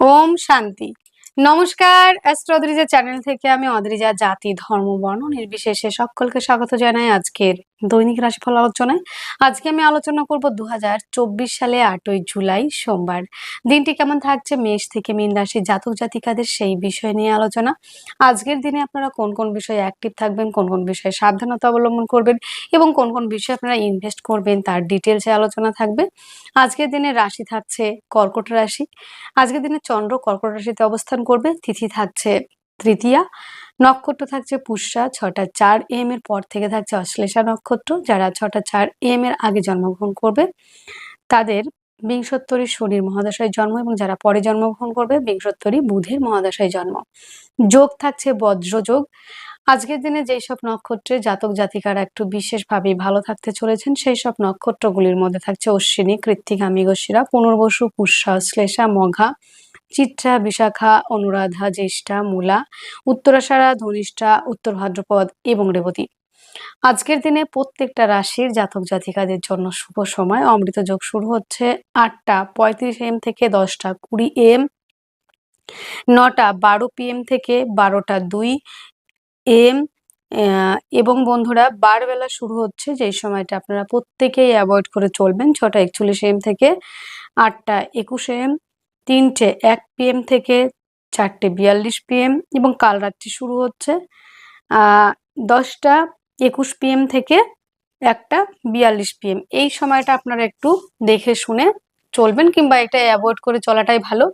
ওম শান্তি। নমস্কার অ্যাস্ট্রোদ্রিজা চ্যানেল থেকে আমি অদ্রিজা জাতি, ধর্ম, বর্ণ, নির্বিশেষে সকলকে স্বাগত জানাই আজকের দৈনিক রাশিফল আলোচনায়। আজকে আমি আলোচনা করব দু হাজার চব্বিশ সালে আটই জুলাই সোমবার। দিনটি কেমন থাকছে? মেষ থেকে মীন রাশি জাতক জাতিকাদের সেই বিষয় নিয়ে আলোচনা। আজকের দিনে আপনারা কোন কোন বিষয়ে অ্যাক্টিভ থাকবেন, কোন কোন বিষয়ে সাবধানতা অবলম্বন করবেন এবং কোন কোন বিষয়ে আপনারা ইনভেস্ট করবেন তার ডিটেলসে আলোচনা থাকবে। আজকের দিনে রাশি থাকছে কর্কট রাশি। আজকের দিনে চন্দ্র কর্কট রাশিতে অবস্থান করবে। তিথি থাকছে তৃতীয়া। নক্ষত্র থাকছে পুষ্যা, ছটা চার এম এর পর থেকে থাকছে অশ্লেষা নক্ষত্র, যারা ছটা চার এম এর আগে জন্মগ্রহণ করবে। তাদের বিংশোত্তরী শনির মহাদশায় জন্ম এবং যারা পরে জন্মগ্রহণ করবে, বিংশোত্তরী বুধের মহাদশায় জন্ম। যোগ থাকছে বজ্রযোগ আজকের দিনে যেই সব নক্ষত্রে জাতক জাতিকারা একটু বিশেষভাবে ভালো থাকতে চলেছেন, সেই সব নক্ষত্রগুলির মধ্যে থাকছে অশ্বিনী, কৃত্তিকা, মৃগশিরা, পুনর্বসু, পুষ্যা শ্লেষা মঘা চিত্রা বিশাখা, অনুরাধা, জ্যেষ্ঠা, মূলা উত্তরাষাঢ়া ধনিষ্ঠা, উত্তর ভাদ্রপদ এবং রেবতী। আজকের দিনে প্রত্যেকটা রাশির জাতক জাতিকাদের জন্য শুভ সময়। অমৃত যোগ শুরু হচ্ছে আটটা পঁয়ত্রিশ এম থেকে দশটা কুড়ি এম, নটা বারো পিএম থেকে বারোটা দুই এম এবং বন্ধুরা বারবেলা শুরু হচ্ছে, যেই সময়টা আপনারা প্রত্যেকেই অ্যাভয়েড করে চলবেন, ছটা একচল্লিশ এম থেকে আটটা একুশ এম। তিনটে এক পিএম থেকে চারটে বিয়াল্লিশ পিএম এবং কাল রাত্রি শুরু হচ্ছে। দশটা একুশ পিএম থেকে একটা বিয়াল্লিশ পিএম এই সময়টা আপনারা একটু দেখে শুনে চলবেন কিংবা এটা অ্যাভয়েড করে চলাটাই ভালো।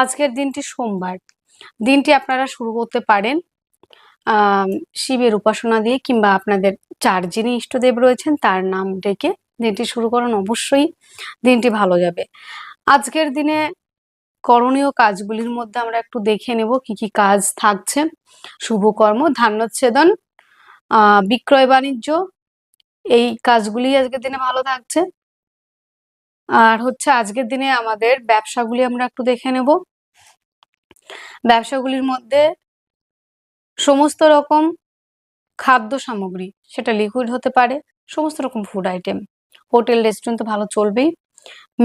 আজকের দিনটি সোমবার। দিনটি আপনারা শুরু করতে পারেন শিবের উপাসনা দিয়ে কিংবা আপনাদের চার যিনি ইষ্টদেব রয়েছেন তার নাম ডেকে দিনটি শুরু করুন। অবশ্যই দিনটি ভালো যাবে। আজকের দিনে করণীয় কাজগুলির মধ্যে আমরা একটু দেখে নেব কি কি কাজ থাকছে। শুভকর্ম ধান্যচ্ছেদন বিক্রয় বাণিজ্য, এই কাজগুলি আজকের দিনে ভালো থাকছে। আর হচ্ছে আজকের দিনে আমাদের ব্যবসাগুলি আমরা একটু দেখে নেব। ব্যবসাগুলির মধ্যে সমস্ত রকম খাদ্য সামগ্রী, সেটা লিকুইড হতে পারে, সমস্ত রকম ফুড আইটেম হোটেল রেস্টুরেন্ট তো ভালো চলবেই।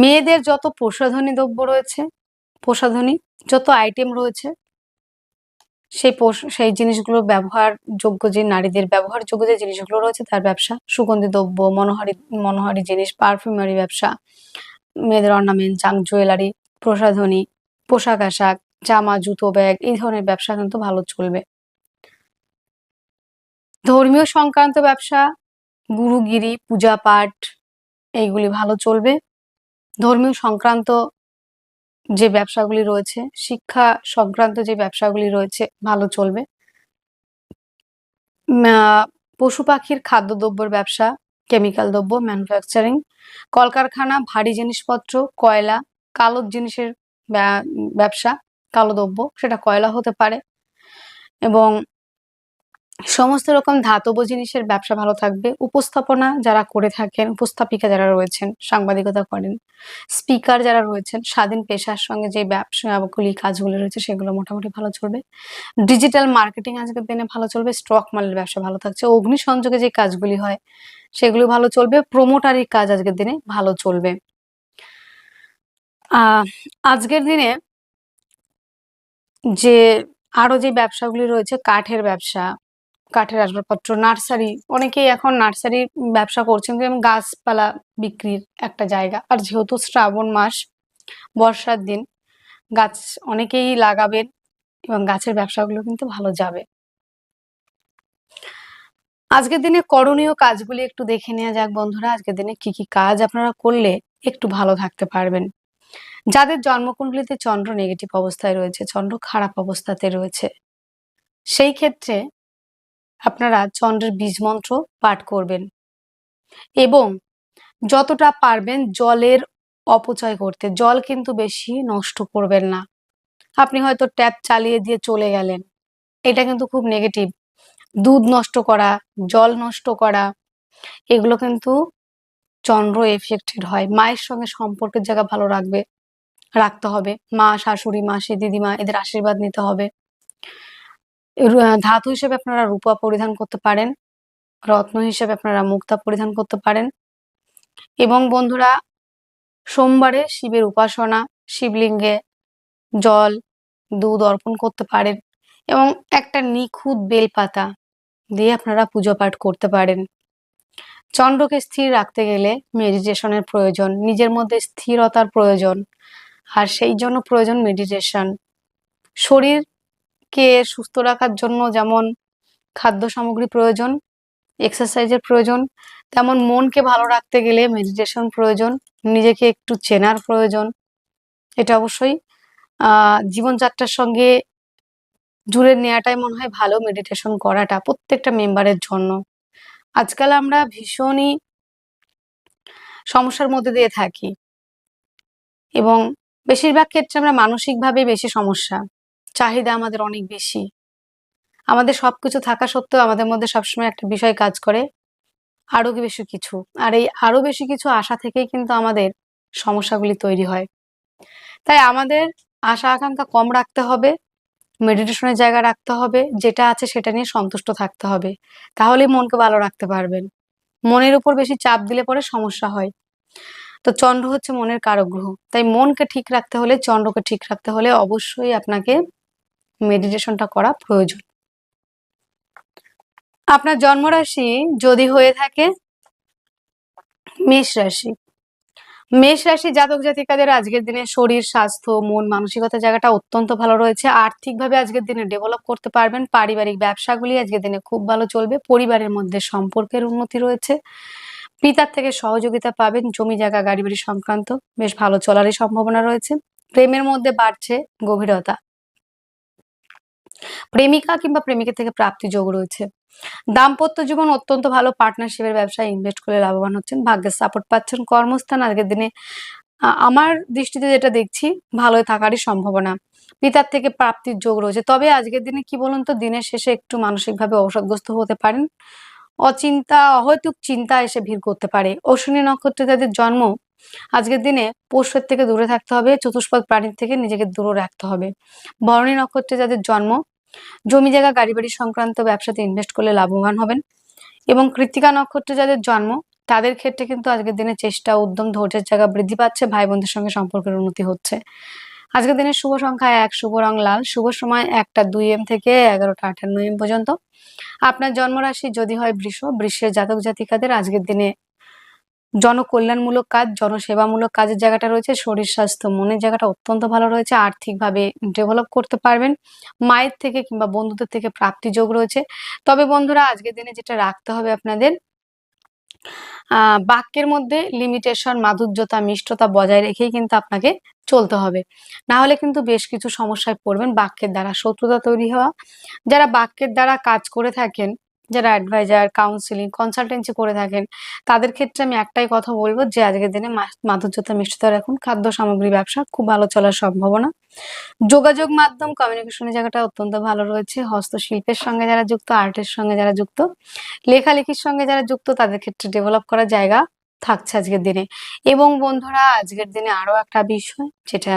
মেয়েদের যত প্রসাধনী দ্রব্য রয়েছে প্রসাধনী, যত আইটেম রয়েছে, সেই সেই জিনিসগুলো ব্যবহারযোগ্য যে নারীদের ব্যবহারযোগ্য যে জিনিসগুলো রয়েছে, তার ব্যবসা। সুগন্ধি দ্রব্য, মনোহারি মনোহারি জিনিস পারফিউমারি ব্যবসা, মেয়েদের অর্নামেন্ট জাঙ্ক জুয়েলারি প্রসাধনী, পোশাক আশাক, জামা, জুতো ব্যাগ এই ধরনের ব্যবসা কিন্তু ভালো চলবে। ধর্মীয় সংক্রান্ত ব্যবসা, গুরুগিরি, পূজা পাঠ, এইগুলি ভালো চলবে। ধর্মীয় সংক্রান্ত যে ব্যবসাগুলি রয়েছে, শিক্ষা সংক্রান্ত যে ব্যবসাগুলি রয়েছে, ভালো চলবে। পশু পাখির খাদ্যদ্রব্যের ব্যবসা, কেমিক্যাল দ্রব্য ম্যানুফ্যাকচারিং কলকারখানা, ভারী জিনিসপত্র, কয়লা, কালো জিনিসের ব্যবসা, কালো দ্রব্য, সেটা কয়লা হতে পারে। এবং সমস্ত রকম ধাতব জিনিসের ব্যবসা ভালো থাকবে। উপস্থাপনা যারা করে থাকেন, উপস্থাপিকা যারা রয়েছেন, সাংবাদিকতা করেন স্পিকার যারা রয়েছেন, স্বাধীন পেশার সঙ্গে যে ব্যবসাগুলি কাজগুলি রয়েছে সেগুলো মোটামুটি ভালো চলবে। ডিজিটাল মার্কেটিং আজকের দিনে ভালো চলবে স্টক মালের ব্যবসা ভালো থাকছে অগ্নি সংযোগে যে কাজগুলি হয় সেগুলো ভালো চলবে প্রমোটারি কাজ আজকের দিনে ভালো চলবে। আজকের দিনে যে আরও যে ব্যবসাগুলি রয়েছে, কাঠের ব্যবসা কাঠের আসবাবপত্র, নার্সারি, অনেকেই এখন নার্সারি ব্যবসা করছেন যেমন গাছপালা বিক্রির একটা জায়গা। আর যেহেতু শ্রাবণ মাস, বর্ষার দিন, গাছ অনেকেই লাগাবেন এবং গাছের ব্যবসাগুলো কিন্তু ভালো যাবে। আজকের দিনে করণীয় কাজগুলি একটু দেখে নেওয়া যাক বন্ধুরা। আজকের দিনে কি কি কাজ আপনারা করলে একটু ভালো থাকতে পারবেন। যাদের জন্মকুণ্ডলিতে চন্দ্র নেগেটিভ অবস্থায় রয়েছে, চন্দ্র খারাপ অবস্থাতে রয়েছে, সেই ক্ষেত্রে আপনারা চন্দ্রের বীজ মন্ত্র পাঠ করবেন এবং যতটা পারবেন জলের অপচয় করতে। জল কিন্তু বেশি নষ্ট করবেন না। আপনি হয়তো ট্যাপ চালিয়ে দিয়ে চলে গেলেন। এটা কিন্তু খুব নেগেটিভ দুধ নষ্ট করা, জল নষ্ট করা, এগুলো কিন্তু চন্দ্র এফেক্টেড হয়। মায়ের সঙ্গে সম্পর্কের জায়গা ভালো রাখবে, রাখতে হবে। মা, শাশুড়ি, মাসি, দিদিমা এদের আশীর্বাদ নিতে হবে। ধাতু হিসেবে আপনারা রূপা পরিধান করতে পারেন, রত্ন হিসেবে আপনারা মুক্তা পরিধান করতে পারেন। এবং বন্ধুরা, সোমবারে শিবের উপাসনা, শিবলিঙ্গে জল, দুধ অর্পণ করতে পারেন এবং একটা নিখুঁত বেলপাতা দিয়ে আপনারা পুজো পাঠ করতে পারেন। চন্দ্রকে স্থির রাখতে গেলে মেডিটেশনের প্রয়োজন, নিজের মধ্যে স্থিরতার প্রয়োজন, আর সেই জন্য প্রয়োজন মেডিটেশন। শরীরকে সুস্থ রাখার জন্য যেমন খাদ্য সামগ্রী প্রয়োজন এক্সারসাইজের প্রয়োজন, তেমন মনকে ভালো রাখতে গেলে মেডিটেশন প্রয়োজন, নিজেকে একটু চেনার প্রয়োজন। এটা অবশ্যই। জীবনযাত্রার সঙ্গে জুড়ে নেওয়াটাই মনে হয় ভালো মেডিটেশন করাটা প্রত্যেকটা মেম্বারের জন্য। আজকাল আমরা ভীষণই সমস্যার মধ্যে দিয়ে থাকি। এবং বেশিরভাগ ক্ষেত্রে আমরা মানসিকভাবে বেশি সমস্যা। চাহিদা আমাদের অনেক বেশি। আমাদের সবকিছু থাকা সত্ত্বেও আমাদের মধ্যে সবসময় একটা বিষয় কাজ করে, আরও বেশি কিছু। আর এই আরও বেশি কিছু আশা থেকেই কিন্তু আমাদের সমস্যাগুলি তৈরি হয়। তাই আমাদের আশা আকাঙ্ক্ষা কম রাখতে হবে মেডিটেশনের জায়গা রাখতে হবে, যেটা আছে সেটা নিয়ে সন্তুষ্ট থাকতে হবে। তাহলেই মনকে ভালো রাখতে পারবেন। মনের উপর বেশি চাপ দিলে পরে সমস্যা হয়। তো চন্দ্র হচ্ছে মনের কারক গ্রহ। তাই মনকে ঠিক রাখতে হলে, চন্দ্রকে ঠিক রাখতে হলে অবশ্যই আপনাকে মেডিটেশনটা করা প্রয়োজন। আপনার জন্মরাশি যদি হয়ে থাকে, মেষ রাশি। মেষ রাশি জাতক জাতিকাদের আজকের দিনে শরীর, স্বাস্থ্য, মন মানসিকতা জায়গাটা অত্যন্ত ভালো রয়েছে। আর্থিকভাবে আজকের দিনে ডেভেলপ করতে পারবেন। পারিবারিক ব্যবসাগুলি আজকের দিনে খুব ভালো চলবে। পরিবারের মধ্যে সম্পর্কের উন্নতি রয়েছে। পিতার থেকে সহযোগিতা পাবেন। জমি জায়গা গাড়ি বাড়ি সংক্রান্ত বেশ ভালো চলারই সম্ভাবনা রয়েছে। প্রেমের মধ্যে বাড়ছে গভীরতা। প্রেমিকা কিংবা প্রেমিকের থেকে প্রাপ্তি যোগ রয়েছে। দাম্পত্য জীবন অত্যন্ত ভালো পার্টনারশিপের ব্যবসায় ইনভেস্ট করে লাভবান হচ্ছেন, ভাগ্যের সাপোর্ট পাচ্ছেন। কর্মস্থান আজকের দিনে আমার দৃষ্টিতে যেটা দেখছি, ভালোই থাকারই সম্ভাবনা। পিতার থেকে প্রাপ্তির যোগ রয়েছে। তবে আজকের দিনে কি বলুন তো, দিনের শেষে একটু মানসিকভাবে অবসাদগ্রস্ত হতে পারেন। অচিন্তা, অহৈতুক চিন্তা এসে ভিড় করতে পারে। অশ্বিনী নক্ষত্রে যাদের জন্ম আজকের দিনে পোষ্যের থেকে দূরে থাকতে হবে, চতুষ্পদ প্রাণীর থেকে নিজেকে দূরে রাখতে হবে। ভরণী নক্ষত্রে যাদের জন্ম, জমি জায়গা গাড়ি বাড়ি সংক্রান্ত ব্যবসাতে ইনভেস্ট করলে লাভবান হবেন। এবং কৃত্তিকা নক্ষত্রে যাদের জন্ম, তাদের ক্ষেত্রে কিন্তু আজকের দিনে চেষ্টা, উদ্যম, ধৈর্যের জায়গা বৃদ্ধি পাচ্ছে ভাই বোনদের সঙ্গে সম্পর্কের উন্নতি হচ্ছে। আজকের দিনের শুভ সংখ্যা এক, শুভ রং লাল, শুভ সময় একটা, দুই এম থেকে এগারোটা আটান্ন এম পর্যন্ত। আপনার জন্মরাশি যদি হয় বৃষ, বৃষের জাতক জাতিকাদের আজকের দিনে জনকল্যাণমূলক কাজ, জনসেবামূলক কাজের জায়গাটা রয়েছে, শরীর স্বাস্থ্য, মনের জায়গাটা অত্যন্ত ভালো রয়েছে, আর্থিকভাবে ডেভেলপ করতে পারবেন, মায়ের থেকে কিংবা বন্ধুদের থেকে প্রাপ্তি যোগ রয়েছে। তবে বন্ধুরা, আজকের দিনে যেটা রাখতে হবে আপনাদের বাক্যের মধ্যে লিমিটেশন মাধুর্যতা, মিষ্টতা বজায় রেখেই কিন্তু আপনাকে চলতে হবে। না হলে কিন্তু বেশ কিছু সমস্যায় পড়বেন বাক্যের দ্বারা, শত্রুতা তৈরি হওয়া। যারা বাক্যের দ্বারা কাজ করে থাকেন যারা অ্যাডভাইজার কাউন্সিলিং কনসালটেন্সি করে থাকেন, তাদের ক্ষেত্রে আমি একটাই কথা বলব যে আজকের দিনে মাধুর্যতা মিষ্টতা রাখুন খাদ্য সামগ্রী ব্যবসা খুব ভালো চলার সম্ভাবনা। যোগাযোগ মাধ্যম কমিউনিকেশনের জায়গাটা অত্যন্ত ভালো রয়েছে। হস্তশিল্পের সঙ্গে যারা যুক্ত আর্টের সঙ্গে যারা যুক্ত, লেখালেখির সঙ্গে যারা যুক্ত, তাদের ক্ষেত্রে ডেভেলপ করার জায়গা থাকছে আজকের দিনে। এবং বন্ধুরা, আজকের দিনে আরও একটা বিষয়, যেটা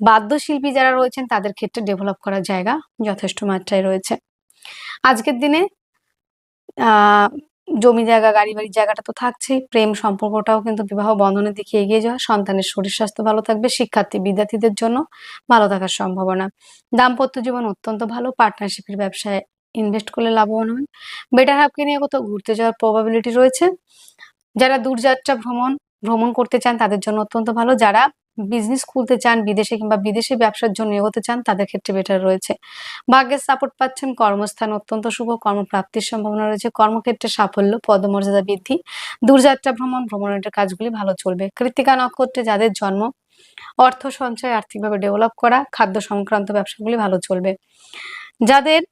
বাদ্যশিল্পী যারা রয়েছেন, তাদের ক্ষেত্রে ডেভেলপ করার জায়গা যথেষ্ট মাত্রায় রয়েছে। আজকের দিনে আহ জমি জায়গা গাড়ি বাড়ির জায়গাটা তো থাকছেই। প্রেম সম্পর্কটাও কিন্তু বিবাহ বন্ধনের দিকে এগিয়ে যাওয়া। সন্তানের শরীর স্বাস্থ্য ভালো থাকবে, শিক্ষার্থী, বিদ্যার্থীদের জন্য ভালো থাকার সম্ভাবনা। দাম্পত্য জীবন অত্যন্ত ভালো, পার্টনারশিপের ব্যবসায় ইনভেস্ট করলে লাভবান হবেন বেটার হাফকে নিয়ে কোথাও ঘুরতে যাওয়ার প্রবাবিলিটি রয়েছে। যারা দূরযাত্রা ভ্রমণ ভ্রমণ করতে চান তাদের জন্য অত্যন্ত ভালো। যারা বিজনেস খুলতে চান, বিদেশে কিংবা বিদেশে ব্যবসার জন্য এগোতে চান, তাদের ক্ষেত্রে বেটার রয়েছে। ভাগ্যের সাপোর্ট পাচ্ছেন, কর্মস্থান অত্যন্ত শুভ, কর্মপ্রাপ্তির সম্ভাবনা রয়েছে, কর্মক্ষেত্রে সাফল্য, পদমর্যাদা বৃদ্ধি, দূরযাত্রা ভ্রমণ, ভ্রমণের কাজগুলি ভালো চলবে। কৃত্তিকা নক্ষত্রে যাদের জন্ম, অর্থ সঞ্চয়, আর্থিকভাবে ডেভেলপ করা, খাদ্য সংক্রান্ত ব্যবসাগুলি ভালো চলবে। যাদের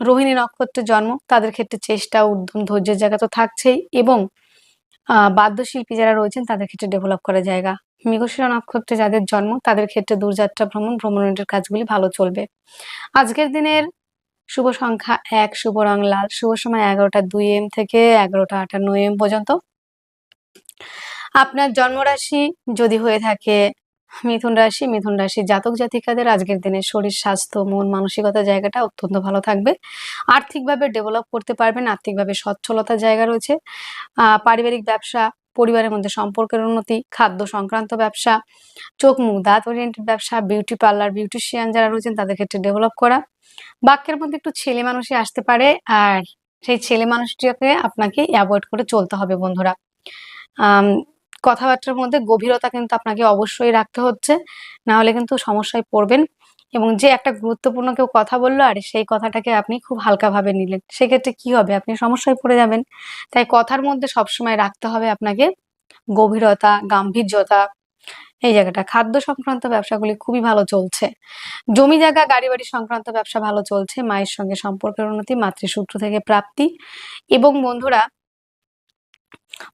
রোহিণী নক্ষত্রের জন্ম, তাদের ক্ষেত্রে চেষ্টা, উদ্যম, ধৈর্যের জায়গা তো থাকছেই এবং, আহ, বাদ্যশিল্পী যারা রয়েছেন, তাদের ক্ষেত্রে ডেভেলপ করার জায়গা। মৃগশিরা নক্ষত্রে যাদের জন্ম, তাদের ক্ষেত্রে দূরযাত্রা ভ্রমণ, ভ্রমণের কাজগুলি ভালো চলবে। আজকের দিনের শুভ সংখ্যা এক, শুভ রং লাল। শুভ সময় এগারোটা দুই এম থেকে এগারোটা আটান্ন এম পর্যন্ত। আপনার জন্মরাশি যদি হয়ে থাকে মিথুন রাশি মিথুন রাশি জাতক জাতিকাদের আজকের দিনে শরীর, স্বাস্থ্য, মন মানসিকতা জায়গাটা অত্যন্ত ভালো থাকবে। আর্থিকভাবে ডেভেলপ করতে পারবেন, আর্থিকভাবে সচ্ছলতার জায়গা রয়েছে। পারিবারিক ব্যবসা পরিবারের মধ্যে সম্পর্কের উন্নতি, খাদ্য সংক্রান্ত ব্যবসা, চোখ মুখ দাঁত ওরিয়েন্টেড ব্যবসা বিউটি পার্লার বিউটিশিয়ান যারা রয়েছেন তাদের ক্ষেত্রে ডেভেলপ করা। বাক্যের মধ্যে একটু ছেলে মানুষই আসতে পারে আর সেই ছেলে মানুষটিকে আপনাকে অ্যাভয়েড করে চলতে হবে বন্ধুরা। কথাবার্তার মধ্যে গভীরতা কিন্তু আপনাকে অবশ্যই রাখতে হচ্ছে, না হলে কিন্তু সমস্যায় পড়বেন। এবং যে একটা গুরুত্বপূর্ণ কেউ কথা বলল আর সেই কথাটাকে আপনি খুব হালকাভাবে নিলেন, সেক্ষেত্রে কি হবে? আপনি সমস্যায় পড়ে যাবেন। তাই কথার মধ্যে সবসময় রাখতে হবে আপনাকে গভীরতা, গাম্ভীর্যতা, এই জায়গাটা। খাদ্য সংক্রান্ত ব্যবসাগুলি খুবই ভালো চলছে। জমি জায়গা, গাড়ি বাড়ি সংক্রান্ত ব্যবসা ভালো চলছে, মায়ের সঙ্গে সম্পর্কের উন্নতি, মাতৃসূত্র থেকে প্রাপ্তি এবং বন্ধুরা,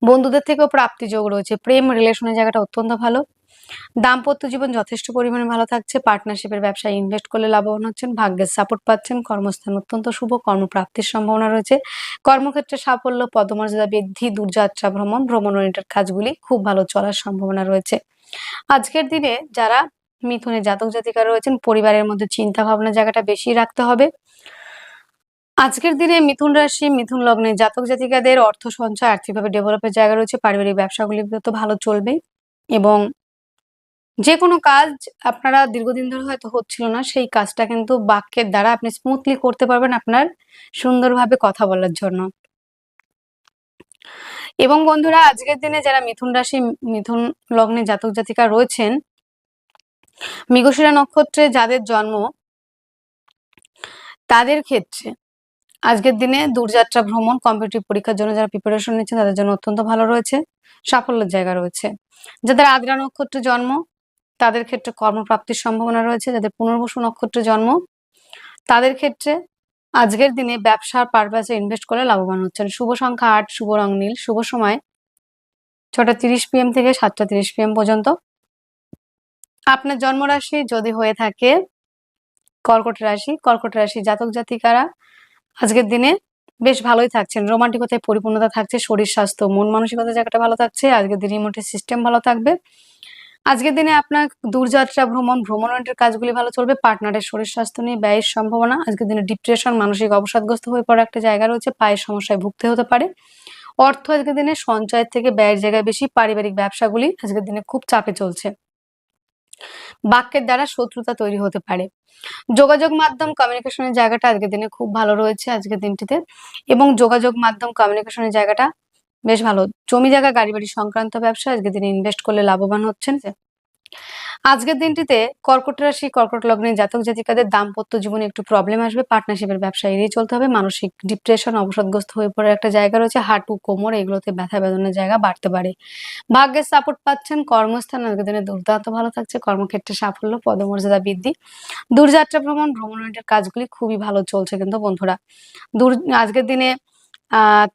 বন্ধুদের থেকেও প্রাপ্তি যোগ রয়েছে। প্রেম রিলেশনের জায়গাটা অত্যন্ত ভালো। দাম্পত্য জীবন যথেষ্ট পরিমাণে ভালো থাকছে। পার্টনারশিপের ব্যবসায় ইনভেস্ট করলে লাভবান হচ্ছেন, ভাগ্যের সাপোর্ট পাচ্ছেন, কর্মস্থান অত্যন্ত শুভ, কর্মপ্রাপ্তির সম্ভাবনা রয়েছে। কর্মক্ষেত্রে সাফল্য, পদমর্যাদা বৃদ্ধি, দূরযাত্রা ভ্রমণ ভ্রমণ ওরিয়েন্টেড কাজগুলি খুব ভালো চলার সম্ভাবনা রয়েছে। আজকের দিনে যারা মিথুনে জাতক জাতিকা রয়েছেন, পরিবারের মধ্যে চিন্তা ভাবনা জায়গাটা বেশি রাখতে হবে। আজকের দিনে মিথুন রাশি, মিথুন লগ্নে জাতক জাতিকাদের অর্থ সঞ্চয় আর্থিকভাবে ডেভেলপের জায়গা রয়েছে, পারিবারিক ব্যবসাগুলি তো ভালো চলবে এবং যে কোনো কাজ আপনারা দীর্ঘদিন ধরে হয়তো হচ্ছিল না, সেই কাজটা কিন্তু বাক্যের দ্বারা আপনি স্মুথলি করতে পারবেন আপনার সুন্দরভাবে কথা বলার জন্য। এবং বন্ধুরা, আজকের দিনে যারা মিথুন রাশি, মিথুন লগ্নে জাতক জাতিকা রয়েছেন, মৃগশিরা নক্ষত্রে যাদের জন্ম, তাদের ক্ষেত্রে আজকের দিনে দূরযাত্রা ভ্রমণ কম্পিটিটিভ পরীক্ষার জন্য যারা প্রিপারেশন নিচ্ছেন তাদের জন্য অত্যন্ত ভালো রয়েছে, সাফল্যের জায়গা রয়েছে। যাদের আদ্রা নক্ষত্রে জন্ম তাদের ক্ষেত্রে কর্মপ্রাপ্তির সম্ভাবনা রয়েছে, যাদের পুনর্বসু নক্ষত্রে জন্ম। তাদের ক্ষেত্রে আজকের দিনে ব্যবসার পারপাসে ইনভেস্ট করে লাভবান হচ্ছেন। শুভ সংখ্যা আট, শুভ রং নীল, শুভ সময় ছটা তিরিশ পিএম থেকে সাতটা তিরিশ পিএম পর্যন্ত। আপনার জন্মরাশি যদি হয়ে থাকে কর্কট রাশি কর্কট রাশি জাতক জাতিকারা আজকের দিনে বেশ ভালোই থাকছেন। রোমান্টিকতায় পরিপূর্ণতা থাকছে, শরীর স্বাস্থ্য, মন মানসিকতা জায়গাটা ভালো থাকছে, আজকের দিনে ইমোটের সিস্টেম ভালো থাকবে। আজকের দিনে আপনার দূরযাত্রা, ভ্রমণ ভ্রমণের কাজগুলি ভালো চলবে। পার্টনারের শরীর স্বাস্থ্য নিয়ে ব্যয়ের সম্ভাবনা। আজকের দিনে ডিপ্রেশন মানসিক অবসাদগ্রস্ত হয়ে পড়ার একটা জায়গা রয়েছে। পায়ের সমস্যায় ভুগতে হতে পারে। অর্থ আজকের দিনে সঞ্চয়ের থেকে ব্যয়ের জায়গায় বেশি। পারিবারিক ব্যবসাগুলি আজকের দিনে খুব চাপে চলছে। বাক্যের দ্বারা শত্রুতা তৈরি হতে পারে। যোগাযোগ মাধ্যম কমিউনিকেশনের জায়গাটা আজকের দিনে খুব ভালো রয়েছে আজকের দিনটিতে। এবং যোগাযোগ মাধ্যম কমিউনিকেশনের জায়গাটা বেশ ভালো। জমি জায়গা গাড়ি বাড়ি সংক্রান্ত ব্যবসা, আজকের দিনে ইনভেস্ট করলে লাভবান হচ্ছেন আজকের দিনটিতে কর্কট রাশি, কর্কট লগ্নে জাতক জাতিকাদের দাম্পত্য জীবনে একটু প্রবলেম আসবে। পার্টনারশিপের ব্যবসা এড়িয়ে চলতে হবে। মানসিক ডিপ্রেশন অবসাদগ্রস্ত হয়ে পড়ার একটা জায়গা রয়েছে। হাঁটু, কোমর, এগুলোতে ব্যথা বেদনের জায়গা বাড়তে পারে। ভাগ্যের সাপোর্ট পাচ্ছেন কর্মস্থান। আজকের দিনে দুর্দান্ত ভালো থাকছে। কর্মক্ষেত্রে সাফল্য, পদমর্যাদা বৃদ্ধি। দূরযাত্রা ভ্রমণ ভ্রমণের কাজগুলি খুবই ভালো চলছে কিন্তু বন্ধুরা। দূর, আজকের দিনে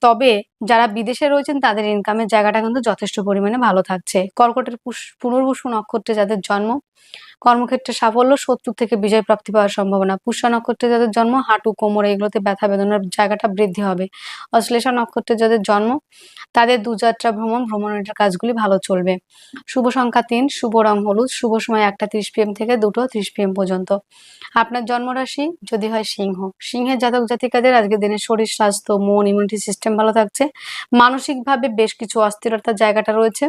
তবে যারা বিদেশে রয়েছেন, তাদের ইনকামের জায়গাটা কিন্তু যথেষ্ট পরিমাণে ভালো থাকছে। কর্কটের পুনর্বসু নক্ষত্রে যাদের জন্ম, কর্মক্ষেত্রে সাফল্য শত্রু থেকে বিজয় প্রাপ্তি পাওয়ার সম্ভাবনা। পুষ্যা নক্ষত্রে যাদের জন্ম, হাঁটু, কোমর, এগুলোতে ব্যথা বেদনার জায়গাটা বৃদ্ধি হবে। অশ্লেষা নক্ষত্রে যাদের জন্ম, তাদের দুযাত্রা ভ্রমণ, ভ্রমণের কাজগুলি ভালো চলবে। শুভ সংখ্যা তিন, শুভ রং হলুদ, শুভ সময় একটা ত্রিশ পিএম থেকে দুটো ত্রিশ পিএম পর্যন্ত। আপনার জন্মরাশি যদি হয় সিংহ। সিংহের জাতক জাতিকাদের আজকের দিনে শরীর, স্বাস্থ্য, মন ইমিউনিটি সিস্টেম ভালো থাকছে। মানসিকভাবে বেশ কিছু অস্থিরতার জায়গাটা রয়েছে,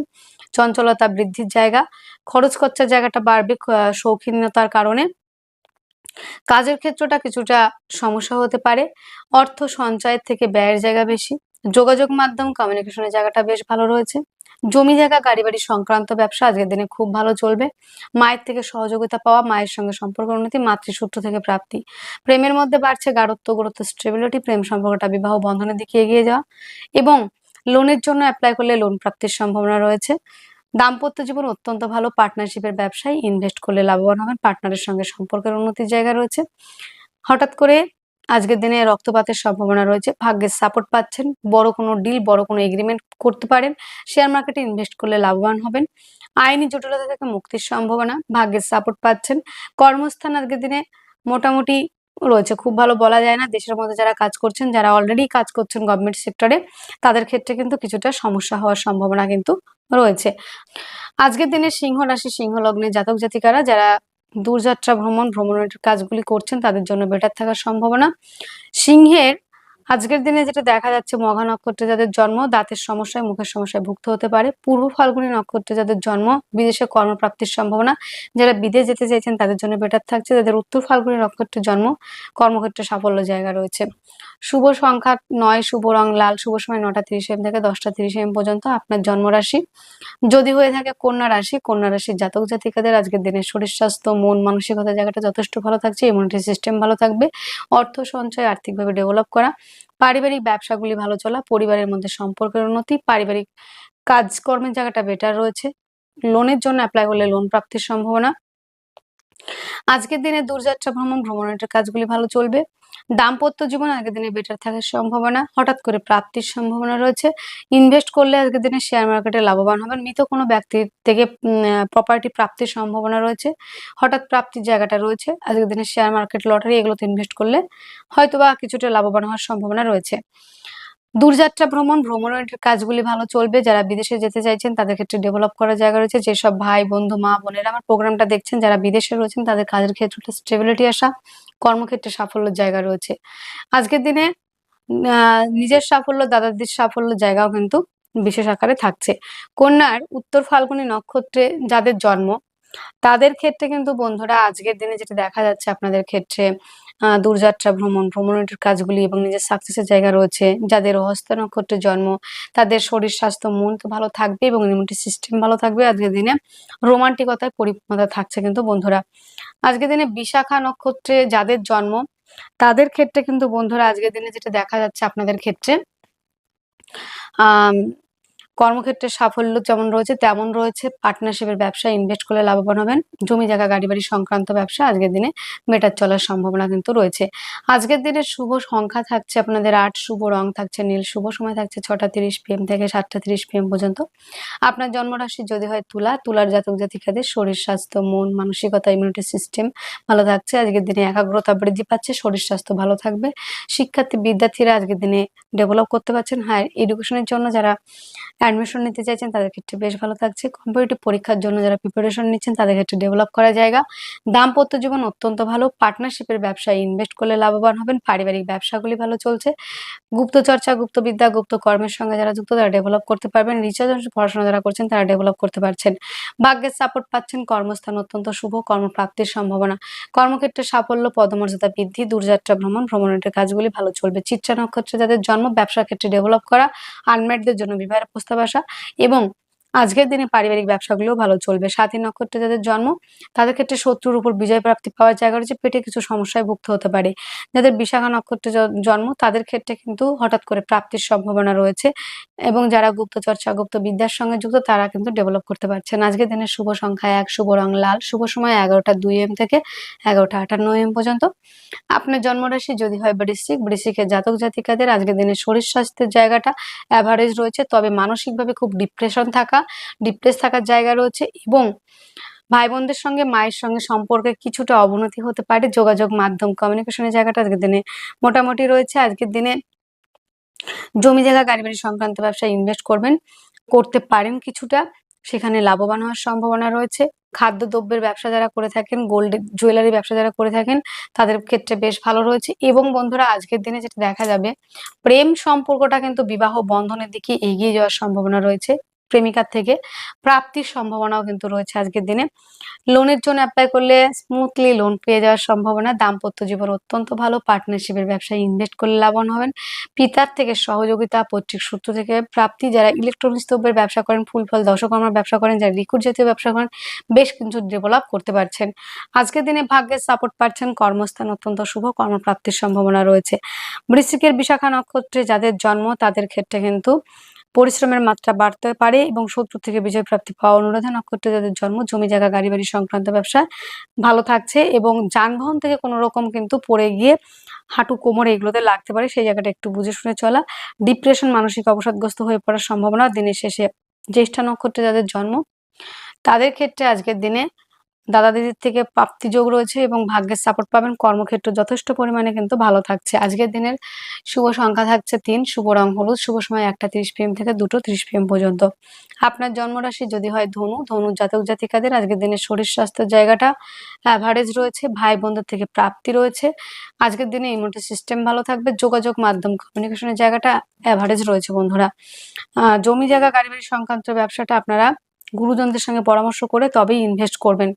চঞ্চলতা বৃদ্ধির জায়গা, খরচ খরচার জায়গাটা বাড়বে শৌখিনতার কারণে। কাজের ক্ষেত্রটা কিছুটা সমস্যা হতে পারে, অর্থ সঞ্চয়ের থেকে ব্যয়ের জায়গা বেশি যোগাযোগ মাধ্যম কমিউনিকেশনের জায়গাটা বেশ ভালো রয়েছে। জমি জায়গা, গাড়ি বাড়ি সংক্রান্ত ব্যবসা আজকের দিনে খুব ভালো চলবে। মায়ের থেকে সহযোগিতা পাওয়া, মায়ের সঙ্গে সম্পর্ক উন্নতি, মাতৃসূত্র থেকে প্রাপ্তি। প্রেমের মধ্যে বাড়ছে গাঢ়ত্ব গুরুত্ব স্টেবিলিটি প্রেম সম্পর্কটা বিবাহ বন্ধনের দিকে এগিয়ে যাওয়া এবং লোনের জন্য অ্যাপ্লাই করলে লোন প্রাপ্তির সম্ভাবনা রয়েছে। দাম্পত্য জীবন অত্যন্ত ভালো পার্টনারশিপের ব্যবসায় ইনভেস্ট করলে লাভবান হবেন পার্টনারের সঙ্গে সম্পর্কের উন্নতির জায়গা রয়েছে। হঠাৎ করে আজকের দিনে রক্তপাতের সম্ভাবনা রয়েছে। ভাগ্যের সাপোর্ট পাচ্ছেন, বড় কোনো ডিল বড় কোনো এগ্রিমেন্ট করতে পারেন। শেয়ার মার্কেটে ইনভেস্ট করলে লাভবান হবেন। আইনি জটিলতা থেকে মুক্তির সম্ভাবনা ভাগ্যের সাপোর্ট পাচ্ছেন। কর্মস্থান আজকের দিনে মোটামুটি রয়েছে। খুব ভালো বলা যায় না। দেশের মধ্যে যারা কাজ করছেন, যারা অলরেডি কাজ করছেন গভর্নমেন্ট সেক্টরে তাদের ক্ষেত্রে কিন্তু কিছুটা সমস্যা হওয়ার সম্ভাবনা কিন্তু রয়েছে। আজকের দিনে সিংহ রাশি, সিংহ লগ্নে জাতক জাতিকারা যারা দূরযাত্রা ভ্রমণ ভ্রমণের কাজগুলি করছেন তাদের জন্য বেটার থাকার সম্ভাবনা। সিংহের আজকের দিনে যেটা দেখা যাচ্ছে, মঘা নক্ষত্রে যাদের জন্ম দাঁতের সমস্যায়, মুখের সমস্যায় ভুক্ত হতে পারে। পূর্ব ফাল্গুনী নক্ষত্রে যাদের জন্ম বিদেশে কর্মপ্রাপ্তির সম্ভাবনা। যারা বিদেশ যেতে চাইছেন, তাদের জন্য বেটার থাকছে। যাদের উত্তর ফাল্গুনী নক্ষত্রে জন্ম কর্মক্ষেত্রে সাফল্য জায়গা রয়েছে। শুভ সংখ্যা নয়, শুভ রং লাল। শুভ সময় নটা তিরিশ এম থেকে দশটা তিরিশ এম পর্যন্ত আপনার জন্মরাশি যদি হয়ে থাকে কন্যা রাশি, কন্যা রাশির জাতক জাতিকাদের আজকের দিনে শরীর, স্বাস্থ্য, মন, মানসিকতা জায়গাটা যথেষ্ট ভালো থাকছে। ইমিউনিটি সিস্টেম ভালো থাকবে। অর্থ সঞ্চয়, আর্থিকভাবে ডেভেলপ করা। পারিবারিক ব্যবসাগুলি ভালো চলা, পরিবারের মধ্যে সম্পর্কের উন্নতি, পারিবারিক কাজকর্মের জায়গাটা বেটার রয়েছে। লোনের জন্য অ্যাপ্লাই করলে লোন প্রাপ্তির সম্ভাবনা। আজকের দিনে দূরযাত্রা ভ্রমণ, ভ্রমণের কাজগুলি ভালো চলবে। দাম্পত্য জীবন আজকের দিনে বেটার থাকার সম্ভাবনা, হঠাৎ করে প্রাপ্তির সম্ভাবনা রয়েছে। ইনভেস্ট করলে আজকের দিনে শেয়ার মার্কেটে লাভবান হবেন। মৃত কোনো ব্যক্তির থেকে প্রপার্টি প্রাপ্তির সম্ভাবনা রয়েছে। হঠাৎ প্রাপ্তির জায়গাটা রয়েছে। আজকের দিনে শেয়ার মার্কেট লটারি এগুলোতে ইনভেস্ট করলে হয়তোবা কিছুটা লাভবান হওয়ার সম্ভাবনা রয়েছে। দূরযাত্রা ভ্রমণ, ভ্রমণের কাজগুলি ভালো চলবে। যারা বিদেশে যেতে চাইছেন, তাদের ক্ষেত্রে ডেভেলপ করার জায়গা রয়েছে। যেসব ভাই, বন্ধু, মা, বোনেরা আমার প্রোগ্রামটা দেখছেন, যারা বিদেশে রয়েছেন, তাদের কাজের ক্ষেত্রে স্টেবিলিটি আসা। কর্মক্ষেত্রে সাফল্যের জায়গা রয়েছে। আজকের দিনে নিজের সাফল্য, দাদাদির সাফল্য জায়গাও কিন্তু বিশেষ আকারে থাকছে। কন্যার উত্তর ফাল্গুনী নক্ষত্রে যাদের জন্ম, তাদের ক্ষেত্রে কিন্তু বন্ধুরা, আজকের দিনে যেটা দেখা যাচ্ছে আপনাদের ক্ষেত্রে দূরযাত্রা ভ্রমণ, ভ্রমণের কাজগুলি এবং নিজের সাকসেসের জায়গা রয়েছে, যাদের হস্ত নক্ষত্রে জন্ম, তাদের শরীর, স্বাস্থ্য, মন তো ভালো থাকবে এবং ইমিউনিটি সিস্টেম ভালো থাকবে। আজকের দিনে রোমান্টিকতায় পরিপূর্ণতা থাকছে কিন্তু বন্ধুরা। আজকের দিনে বিশাখা নক্ষত্রে যাদের জন্ম, তাদের ক্ষেত্রে কিন্তু বন্ধুরা আজকের দিনে যেটা দেখা যাচ্ছে আপনাদের ক্ষেত্রে কর্মক্ষেত্রে সাফল্য যেমন রয়েছে, তেমন রয়েছে পার্টনারশিপের ব্যবসায় ইনভেস্ট করলে লাভবান হবেন। জমি জায়গা গাড়ি বাড়ি সংক্রান্ত ব্যবসা আজকের দিনে বেটার চলার সম্ভাবনা কিন্তু রয়েছে। আজকের দিনে শুভ সংখ্যা থাকছে আপনাদের আট, শুভ রং থাকছে নীল, শুভ সময় থাকছে ছটা তিরিশ পিএম থেকে সাতটা তিরিশ পিএম পর্যন্ত। আপনার জন্মরাশি যদি হয় তুলা, তুলার জাতক জাতিকাদের শরীর, স্বাস্থ্য, মন, মানসিকতা ইমিউনিটি সিস্টেম ভালো থাকছে। আজকের দিনে একাগ্রতা বৃদ্ধি পাচ্ছে, শরীর স্বাস্থ্য ভালো থাকবে। শিক্ষার্থী, বিদ্যার্থীরা আজকের দিনে ডেভেলপ করতে পারছেন। হায়ার এডুকেশনের জন্য যারা অ্যাডমিশন নিতে চাইছেন, তাদের ক্ষেত্রে বেশ ভালো থাকছে। কম্পিটিটিভ পরীক্ষার জন্য যারা প্রিপারেশন নিচ্ছেন, তাদের ক্ষেত্রে ডেভেলপ করা জায়গা। দাম্পত্য জীবন অত্যন্ত ভালো। পার্টনারশিপের ব্যবসায় ইনভেস্ট করলে লাভবান হবেন। পারিবারিক ব্যবসাগুলি ভালো চলছে। গুপ্ত চর্চা, গুপ্ত বিদ্যা, গুপ্ত কর্মের সঙ্গে যারা যুক্ত, তারা ডেভেলপ করতে পারবেন। রিচার্জ পড়াশোনা যারা করছেন, তারা ডেভেলপ করতে পারছেন। ভাগ্যের সাপোর্ট পাচ্ছেন। কর্মস্থান অত্যন্ত শুভ, কর্মপ্রাপ্তির সম্ভাবনা। কর্মক্ষেত্রে সাফল্য, পদমর্যাদা বৃদ্ধি, দূরযাত্রা ভ্রমণ, ভ্রমণের কাজগুলি ভালো চলবে। চিত্রা নক্ষত্রে যাদের জন্ম, ব্যবসার ক্ষেত্রে ডেভেলপ করা। আনমেটদের জন্য বিবাহের প্রস্তাব আসা এবং আজকের দিনে পারিবারিক ব্যবসাগুলোও ভালো চলবে। সাথী নক্ষত্রে যাদের জন্ম, তাদের ক্ষেত্রে শত্রুর উপর বিজয় প্রাপ্তি পাওয়ার জায়গা রয়েছে। পেটে কিছু সমস্যায় ভুক্ত হতে পারে। যাদের বিশাখা নক্ষত্রে জন্ম, তাদের ক্ষেত্রে কিন্তু হঠাৎ করে প্রাপ্তির সম্ভাবনা রয়েছে এবং যারা গুপ্ত চর্চা, গুপ্ত বিদ্যার সঙ্গে যুক্ত, তারা কিন্তু ডেভেলপ করতে পারছেন। আজকের দিনের শুভ সংখ্যা এক, শুভ রং লাল। শুভ সময় এগারোটা দুই এম থেকে এগারোটা আটান্ন এম পর্যন্ত। আপনার জন্মরাশি যদি হয় বৃশ্চিক, বৃশ্চিকের জাতক জাতিকাদের আজকের দিনে শরীর স্বাস্থ্যের জায়গাটা অ্যাভারেজ রয়েছে। তবে মানসিকভাবে খুব ডিপ্রেশন থাকা ডিপ্রেস থাকার জায়গা রয়েছে এবং ভাই বোনদের সঙ্গে, মায়ের সঙ্গে সম্পর্কে কিছুটা অবনতি হতে পারে যোগাযোগ মাধ্যম কমিউনিকেশনের জায়গাটা আজকের দিনে মোটামুটি রয়েছে। আজকের দিনে জমি জায়গা গাড়ি সংক্রান্ত ব্যবসায় ইনভেস্ট করবেন, করতে পারেন কিছুটা। সেখানে লাভবান হওয়ার সম্ভাবনা রয়েছে। খাদ্যদ্রব্যের ব্যবসা যারা করে থাকেন গোল্ড জুয়েলারি ব্যবসা যারা করে থাকেন, তাদের ক্ষেত্রে বেশ ভালো রয়েছে। এবং বন্ধুরা, আজকের দিনে যেটা দেখা যাবে, প্রেম সম্পর্কটা কিন্তু বিবাহ বন্ধনের দিকে এগিয়ে যাওয়ার সম্ভাবনা রয়েছে। প্রেমিকার থেকে প্রাপ্তির সম্ভাবনাও কিন্তু রয়েছে আজকের দিনে। লোনের জন্য অ্যাপ্লাই করলে স্মুথলি লোন পেয়ে যাওয়ার সম্ভাবনা, দাম্পত্য জীবন অত্যন্ত ভালো পার্টনারশিপের ব্যবসায় ইনভেস্ট করলে লাভবান হবেন। পিতার থেকে সহযোগিতা, পৈতৃক সূত্র থেকে প্রাপ্তি, যারা ইলেকট্রনিক্স দ্রব্যের ব্যবসা করেন ফুল ফল দশকর্মার ব্যবসা করেন, যারা রিকুট জাতীয় ব্যবসা করেন, বেশ কিছু ডেভেলপ করতে পারছেন। আজকের দিনে ভাগ্যের সাপোর্ট পাচ্ছেন, কর্মস্থান অত্যন্ত শুভ, কর্মপ্রাপ্তির সম্ভাবনা রয়েছে। বৃশ্চিকের বিশাখা নক্ষত্রে যাদের জন্ম, তাদের ক্ষেত্রে কিন্তু পরিশ্রমের মাত্রা বাড়তে পারে এবং শত্রু থেকে বিজয় প্রাপ্তি পাওয়া অনুরোধে নক্ষত্রে যাদের জন্ম, জমি জায়গা গাড়ি বাড়ি সংক্রান্ত ব্যবসা ভালো থাকছে এবং যানবাহন থেকে কোনো রকম কিন্তু পড়ে গিয়ে হাঁটু কোমর এগুলোতে লাগতে পারে। সেই জায়গাটা একটু বুঝে শুনে চলা। ডিপ্রেশন মানসিক অবসাদগ্রস্ত হয়ে পড়ার সম্ভাবনা দিনের শেষে। জ্যেষ্ঠা নক্ষত্রে যাদের জন্ম। তাদের ক্ষেত্রে আজকের দিনে দাদা দিদির থেকে প্রাপ্তি যোগ রয়েছে এবং ভাগ্যের সাপোর্ট পাবেন। কর্মক্ষেত্র যথেষ্ট পরিমাণে কিন্তু ভালো থাকছে। আজকের দিনের শুভ সংখ্যা থাকছে তিন, শুভ রং হলুদ, শুভ সময় একটা তিরিশ পিএম থেকে দুটো তিরিশ পিএম পর্যন্ত। আপনার জন্মরাশি যদি হয় ধনু ধনু জাতক জাতিকাদের, আজকের দিনের শরীর স্বাস্থ্যের জায়গাটা অ্যাভারেজ রয়েছে, ভাই বোনদের থেকে প্রাপ্তি রয়েছে। আজকের দিনে ইমিউনিটি সিস্টেম ভালো থাকবে, যোগাযোগ মাধ্যম কমিউনিকেশনের জায়গাটা অ্যাভারেজ রয়েছে বন্ধুরা। জমি জায়গা গাড়ি সংক্রান্ত ব্যবসাটা আপনারা গুরুজনদের সঙ্গে পরামর্শ করে তবেই ইনভেস্ট করবেন।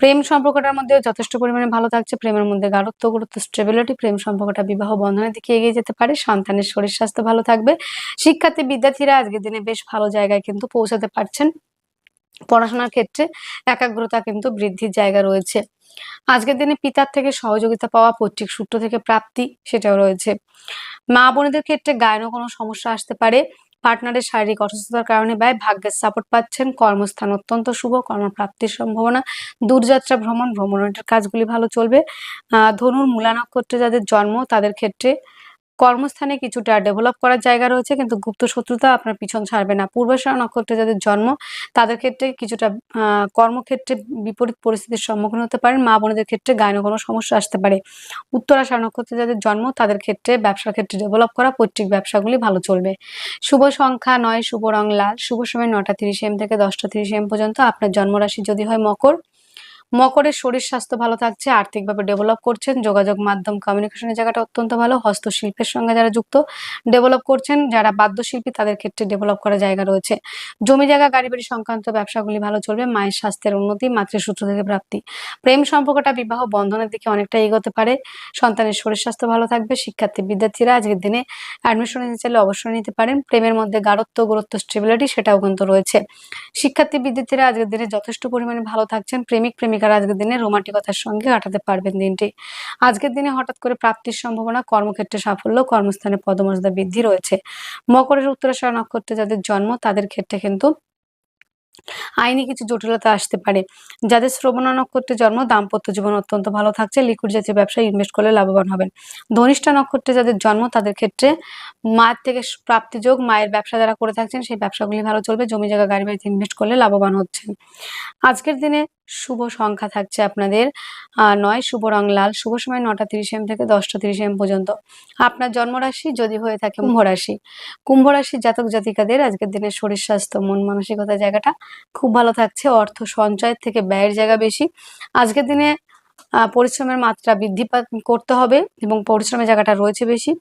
প্রেম সম্পর্কটার মধ্যে যথেষ্ট পরিমাণে ভালো থাকছে, প্রেমের মধ্যে গাঢ়ত্ব, গুরুত্ব স্টেবিলিটি প্রেম সম্পর্কটা বিবাহ বন্ধনের দিকে এগিয়ে যেতে পারে, সন্তানের শরীর স্বাস্থ্য ভালো থাকবে। শিক্ষার্থী, বিদ্যার্থীরা আজকের দিনে বেশ ভালো জায়গায় কিন্তু পৌঁছাতে পারছেন। পড়াশোনার ক্ষেত্রে একাগ্রতা কিন্তু বৃদ্ধির জায়গা রয়েছে। আজকের দিনে পিতার থেকে সহযোগিতা পাওয়া পৈতৃক সূত্র থেকে প্রাপ্তি সেটাও রয়েছে। মা বোনেদের ক্ষেত্রে গায়নও কোনো সমস্যা আসতে পারে। পার্টনারের শারীরিক অসুস্থতার কারণে ব্যয়, ভাগ্যের সাপোর্ট পাচ্ছেন, কর্মস্থান অত্যন্ত শুভ, কর্মপ্রাপ্তির সম্ভাবনা, দূরযাত্রা ভ্রমণ, ভ্রমণের কাজগুলি ভালো চলবে। ধনুর মূলা নক্ষত্রে যাদের জন্ম, তাদের ক্ষেত্রে কর্মস্থানে কিছুটা ডেভেলপ করার জায়গা রয়েছে, কিন্তু গুপ্ত শত্রুতা আপনার পিছন ছাড়বে না। পূর্বাশা নক্ষত্রে যাদের জন্ম, তাদের ক্ষেত্রে কিছুটা কর্মক্ষেত্রে বিপরীত পরিস্থিতির সম্মুখীন হতে পারেন। মা বোনদের ক্ষেত্রে গায়নে কোনো সমস্যা আসতে পারে। উত্তরাশা নক্ষত্রে যাদের জন্ম, তাদের ক্ষেত্রে ব্যবসার ক্ষেত্রে ডেভেলপ করা পৈতৃক ব্যবসাগুলি ভালো চলবে। শুভ সংখ্যা নয়, শুভ রং লাল। শুভ সময় নটা তিরিশ এম থেকে দশটা তিরিশ এম পর্যন্ত আপনার জন্মরাশি যদি হয় মকর মকরের শরীর স্বাস্থ্য ভালো থাকছে, আর্থিকভাবে ডেভেলপ করছেন, যোগাযোগ মাধ্যম কমিউনিকেশনের জায়গাটা অত্যন্ত ভালো, হস্তশিল্পের সঙ্গে যারা যুক্ত ডেভেলপ করছেন, যারা বাদ্যশিল্পী তাদের ক্ষেত্রে ডেভেলপ করার জায়গা রয়েছে। জমি জায়গা, গাড়ি বাড়ি সংক্রান্ত ব্যবসাগুলি ভালো চলবে, মায়ের স্বাস্থ্যের উন্নতি মাতৃসূত্র থেকে প্রাপ্তি। প্রেম সম্পর্কটা বিবাহ বন্ধনের দিকে অনেকটা এগোতে পারে, সন্তানের শরীর স্বাস্থ্য ভালো থাকবে, শিক্ষার্থী, বিদ্যার্থীরা আজকের দিনে অ্যাডমিশন নিতে চাইলে অবশ্যই নিতে পারেন, প্রেমের মধ্যে গাঢ়ত্ব, গুরুত্ব স্টেবিলিটি সেটাও কিন্তু রয়েছে। শিক্ষার্থী, বিদ্যার্থীরা আজকের দিনে যথেষ্ট পরিমাণে ভালো থাকছেন প্রেমিক প্রেমিকারা আজকের দিনে রোমান্টিকতার সঙ্গে কাটাতে পারবেন দিনটি। আজকের দিনে হঠাৎ করে প্রাপ্তির সম্ভাবনা, কর্মক্ষেত্রে সাফল্য, কর্মস্থানে পদমর্যাদা বৃদ্ধি রয়েছে। মকরের উত্তরাশয় নক্ষত্রে যাদের জন্ম, তাদের ক্ষেত্রে কিন্তু আইনি কিছু জটিলতা আসতে পারে। যাদের শ্রবণা নক্ষত্রে জন্ম, দাম্পত্য জীবন অত্যন্ত ভালো থাকছে, লিকুইড জাতীয় ব্যবসায় ইনভেস্ট করলে লাভবান হবেন। ধনিষ্ঠা নক্ষত্রে যাদের জন্ম, তাদের ক্ষেত্রে মায়ের থেকে প্রাপ্তি যোগ মায়ের ব্যবসা যারা করে থাকছেন, সেই ব্যবসাগুলি ভালো চলবে। জমি জায়গা, গাড়ি বাড়িতে ইনভেস্ট করলে লাভবান হচ্ছেন। আজকের দিনে শুভ সংখ্যা থাকছে আপনাদের। নয় শুভ রং লাল। শুভ সময় নটা তিরিশ এম থেকে দশটা তিরিশ এম পর্যন্ত। আপনার জন্মরাশি যদি হয়ে থাকে কুম্ভ রাশি। কুম্ভ রাশির জাতক জাতিকাদের আজকের দিনে শরীর স্বাস্থ্য, মন মানসিকতা জায়গাটা খুব ভালো থাকছে। অর্থ সঞ্চয়ের থেকে ব্যয়ের জায়গা বেশি। আজকের দিনে পরিশ্রমের মাত্রা বৃদ্ধি করতে হবে এবং পরিশ্রমের জায়গাটা রয়েছে বেশি।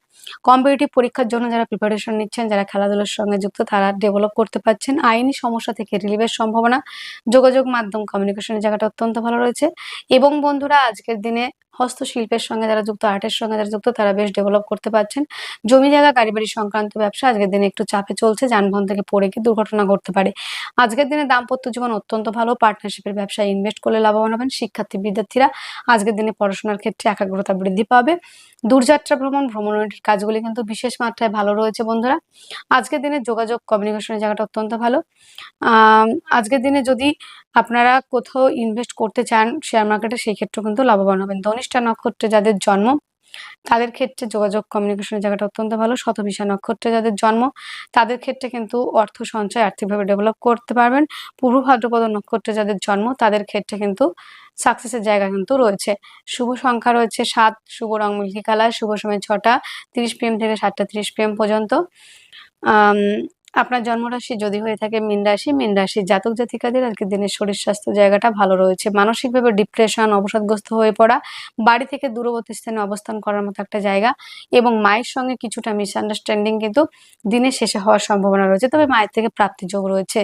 কম্পিটিটিভ পরীক্ষার জন্য যারা প্রিপারেশন নিচ্ছেন, যারা খেলাধুলার সঙ্গে যুক্ত, তারা ডেভেলপ করতে পারছেন। আইনি সমস্যা থেকে রিলিভের সম্ভাবনা। যোগাযোগ মাধ্যম কমিউনিকেশনের জায়গাটা অত্যন্ত ভালো রয়েছে। এবং বন্ধুরা, আজকের দিনে হস্তশিল্পের সঙ্গে যারা যুক্ত আর্টের সঙ্গে যারা যুক্ত, তারা বেশ ডেভেলপ করতে পারছেন। জমি জায়গা বাড়ি সংক্রান্ত ব্যবসা আজকের দিনে একটু চাপে চলছে, যানবাহন থেকে পড়ে গিয়ে দুর্ঘটনা ঘটতে পারে। আজকের দিনে দাম্পত্য জীবন অত্যন্ত ভালো পার্টনারশিপের ব্যবসায় ইনভেস্ট করলে লাভবান হবেন শিক্ষার্থী, বিদ্যার্থীরা। আজকের দিনে পড়াশোনার ক্ষেত্রে একাগ্রতা বৃদ্ধি পাবে। দূরযাত্রা ভ্রমণ, ভ্রমণের কাজগুলি কিন্তু বিশেষ মাত্রায় ভালো রয়েছে বন্ধুরা। আজকের দিনে যোগাযোগ কমিউনিকেশনের জায়গাটা অত্যন্ত ভালো। আজকের দিনে যদি আপনারা কোথাও ইনভেস্ট করতে চান শেয়ার মার্কেটে সেই ক্ষেত্রেও কিন্তু লাভবান হবেন। ধনিষ্ঠা নক্ষত্রে যাদের জন্ম, তাদের ক্ষেত্রে যোগাযোগ কমিউনিকেশনের জায়গাটা অত্যন্ত ভালো। শতভিষা নক্ষত্রে যাদের জন্ম, তাদের ক্ষেত্রে কিন্তু অর্থ সঞ্চয় আর্থিকভাবে ডেভেলপ করতে পারবেন। পূর্ব ভাদ্রপদ নক্ষত্রে যাদের জন্ম, তাদের ক্ষেত্রে কিন্তু সাকসেসের জায়গা কিন্তু রয়েছে। শুভ সংখ্যা রয়েছে সাত, শুভ রং মিল্কি কালার শুভ সময় ছটা, তিরিশ পিএম থেকে সাতটা তিরিশ পিএম পর্যন্ত। আপনার জন্মরাশি যদি হয়ে থাকে মীন রাশি, মীন রাশির জাতক জাতিকাদের আজকের দিনের শরীর স্বাস্থ্য জায়গাটা ভালো রয়েছে। মানসিকভাবে ডিপ্রেশন অবসাদগ্রস্ত হয়ে পড়া, বাড়ি থেকে দূরবর্তী স্থানে অবস্থান করার মতো একটা জায়গা এবং মায়ের সঙ্গে কিছুটা মিসআন্ডারস্ট্যান্ডিং কিন্তু দিনের শেষে হওয়ার সম্ভাবনা রয়েছে। তবে মায়ের থেকে প্রাপ্তিযোগ রয়েছে।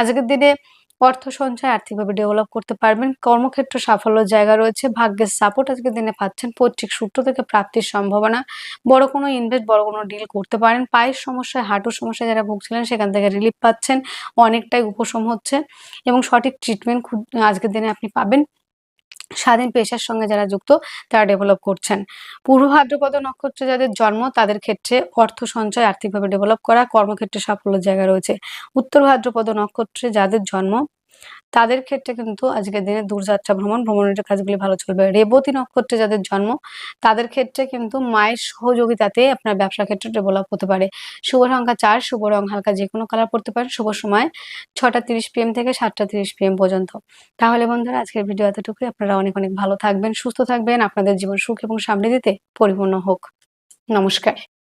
আজকের দিনে অর্থ সঞ্চয় আর্থিকভাবে ডেভেলপ করতে পারবেন। কর্মক্ষেত্র সাফল্য জায়গা রয়েছে, ভাগ্যের সাপোর্ট আজকের দিনে পাচ্ছেন। পৈতৃক সূত্র থেকে প্রাপ্তির সম্ভাবনা। বড় কোনো ইনভেস্ট বড় কোনো ডিল করতে পারেন। পায়ের সমস্যায়, হাঁটুর সমস্যায় যারা ভুগছিলেন, সেখান থেকে রিলিফ পাচ্ছেন। অনেকটাই উপশম হচ্ছে এবং সঠিক ট্রিটমেন্ট আজকের দিনে আপনি পাবেন। স্বাধীন পেশার সঙ্গে যারা যুক্ত, তারা ডেভেলপ করছেন। পূর্ব ভাদ্রপদ নক্ষত্রে যাদের জন্ম, তাদের ক্ষেত্রে অর্থ সঞ্চয় আর্থিকভাবে ডেভেলপ করা কর্মক্ষেত্রে সাফল্যের জায়গা রয়েছে। উত্তর ভাদ্রপদ নক্ষত্রে যাদের জন্ম তাদের ক্ষেত্রে কিন্তু আজকের দিনে দূরযাত্রা, ভ্রমণ, ভ্রমণের কাজগুলি ভালো চলবে। রেবতী নক্ষত্রে যাদের জন্ম, তাদের ক্ষেত্রে কিন্তু মায়ের সহযোগিতাতে আপনার ব্যবসা ক্ষেত্রে ডেভেলপ হতে পারে। শুভ সংখ্যা চার, শুভ রং হালকা যে কোনো কালার পড়তে পারেন শুভ সময় ছটা তিরিশ পিএম থেকে সাতটা তিরিশ পিএম পর্যন্ত। তাহলে বন্ধুরা, আজকের ভিডিও এতটুকুই। আপনারা অনেক অনেক ভালো থাকবেন, সুস্থ থাকবেন। আপনাদের জীবন সুখ এবং সমৃদ্ধিতে পরিপূর্ণ হোক। নমস্কার।